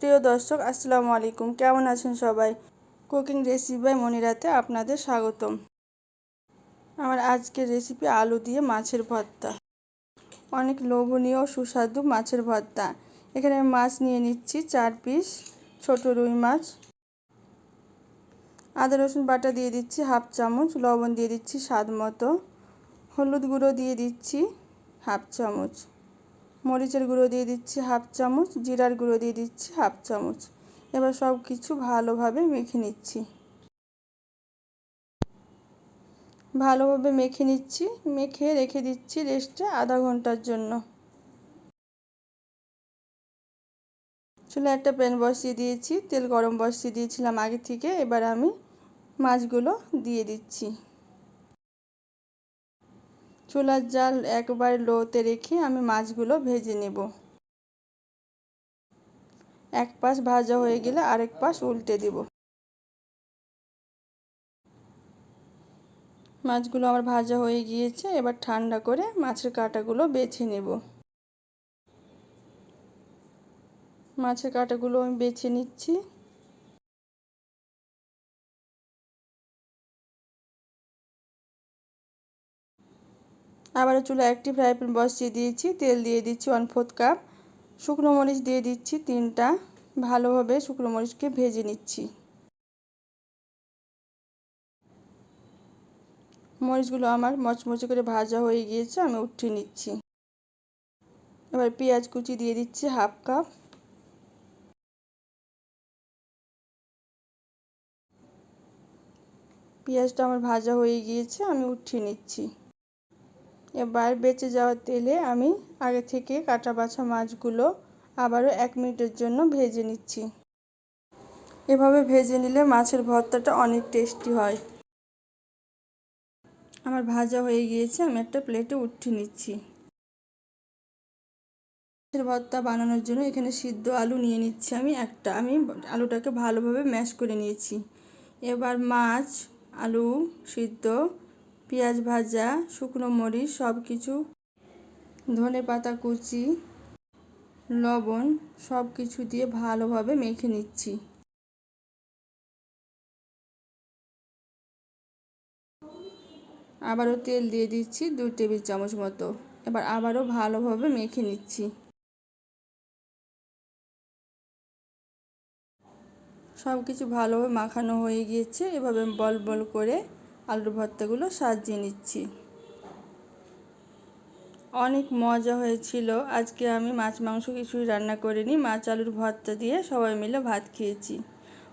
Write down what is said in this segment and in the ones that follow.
প্রিয় দর্শক, আসসালামু আলাইকুম। কেমন আছেন সবাই? কুকিং রেসিপি বাই মনিরাতে আপনাদের স্বাগতম। আমার আজকের রেসিপি আলু দিয়ে মাছের ভর্তা। অনেক লোভনীয় সুস্বাদু মাছের ভর্তা। এখানে আমি মাছ নিয়ে নিচ্ছি চার পিস, ছোট রুই মাছ। আদা, রসুন বাটা দিয়ে দিচ্ছি হাফ চামচ, লবণ দিয়ে দিচ্ছি স্বাদ মতো। হলুদ গুঁড়ো দিয়ে দিচ্ছি হাফ চামচ। মরিচের গুঁড়ো দিয়ে দিচ্ছি হাফ চামচ, জিরার গুঁড়ো দিয়ে দিচ্ছি হাফ চামচ। এবার সব কিছু ভালোভাবে মেখে নিচ্ছি। ভালোভাবে মেখে নিচ্ছি, মেখে রেখে দিচ্ছি রেস্টে আধা ঘণ্টার জন্য। চুলে একটা প্যান বসিয়ে দিয়েছি, তেল গরম বসিয়ে দিয়েছিলাম আগে থেকে, এবার আমি মাছগুলো দিয়ে দিচ্ছি। চুলার জাল একবার লোতে রেখে আমি মাছগুলো ভেজে নেব। এক পাশ ভাজা হয়ে গেলে আরেক পাশ উল্টে দেব। মাছগুলো আমার ভাজা হয়ে গিয়েছে, এবার ঠান্ডা করে মাছের কাঁটাগুলো বেছে নেব। মাছের কাঁটাগুলো আমি বেছে নিচ্ছি। আবারও চুলা একটি ফ্রাই প্যান বসিয়ে দিয়েছি। তেল দিয়ে দিচ্ছি ওয়ান ফোর্থ কাপ। শুকনো মরিচ দিয়ে দিচ্ছি তিনটা। ভালোভাবে শুকনো মরিচকে ভেজে নিচ্ছি। মরিচগুলো আমার মচমচে করে ভাজা হয়ে গিয়েছে, আমি উঠিয়ে নিচ্ছি। এবার পেঁয়াজ কুচি দিয়ে দিচ্ছি হাফ কাপ। পেঁয়াজটা আমার ভাজা হয়ে গিয়েছে, আমি উঠিয়ে নিচ্ছি। এবার বেঁচে যাওয়া তেলে আমি আগে থেকে কাটা বাছা মাছগুলো আবারও এক মিনিটের জন্য ভেজে নিচ্ছি। এভাবে ভেজে নিলে মাছের ভর্তাটা অনেক টেস্টি হয়। আমার ভাজা হয়ে গিয়েছে, আমি একটা প্লেটে উঠিয়ে নিচ্ছি। মাছের ভর্তা বানানোর জন্য এখানে সিদ্ধ আলু নিয়ে নিচ্ছি আমি একটা। আমি আলুটাকে ভালোভাবে ম্যাশ করে নিয়েছি। এবার মাছ, আলু সিদ্ধ পেঁয়াজ ভাজা, শুকনো মরিচ সব কিছু ধনে পাতা কুচি, লবণ সব কিছু দিয়ে ভালোভাবে মেখে নিচ্ছি। আবারও তেল দিয়ে দিচ্ছি দু টেবিল চামচ মতো। এবার আবারও ভালোভাবে মেখে নিচ্ছি। সব কিছু ভালোভাবে মাখানো হয়ে গিয়েছে। এভাবে বল বল করে আলুর ভর্তাগুলো সাজিয়ে নিচ্ছি। অনেক মজা হয়েছিল। আজকে আমি মাছ, মাংস কিছুই রান্না করিনি। মাছ, আলুর ভর্তা দিয়ে সবাই মিলে ভাত খেয়েছি।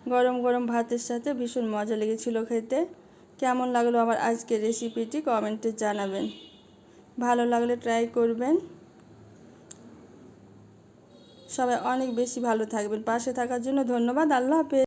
গরম গরম ভাতের সাথে ভীষণ মজা লেগেছিল খেতে। কেমন লাগল আমার আজকের রেসিপিটি কমেন্টে জানাবেন। ভালো লাগলে ট্রাই করবেন। সবাই অনেক বেশি ভালো থাকবেন। পাশে থাকার জন্য ধন্যবাদ। আল্লাহ হাফেজ।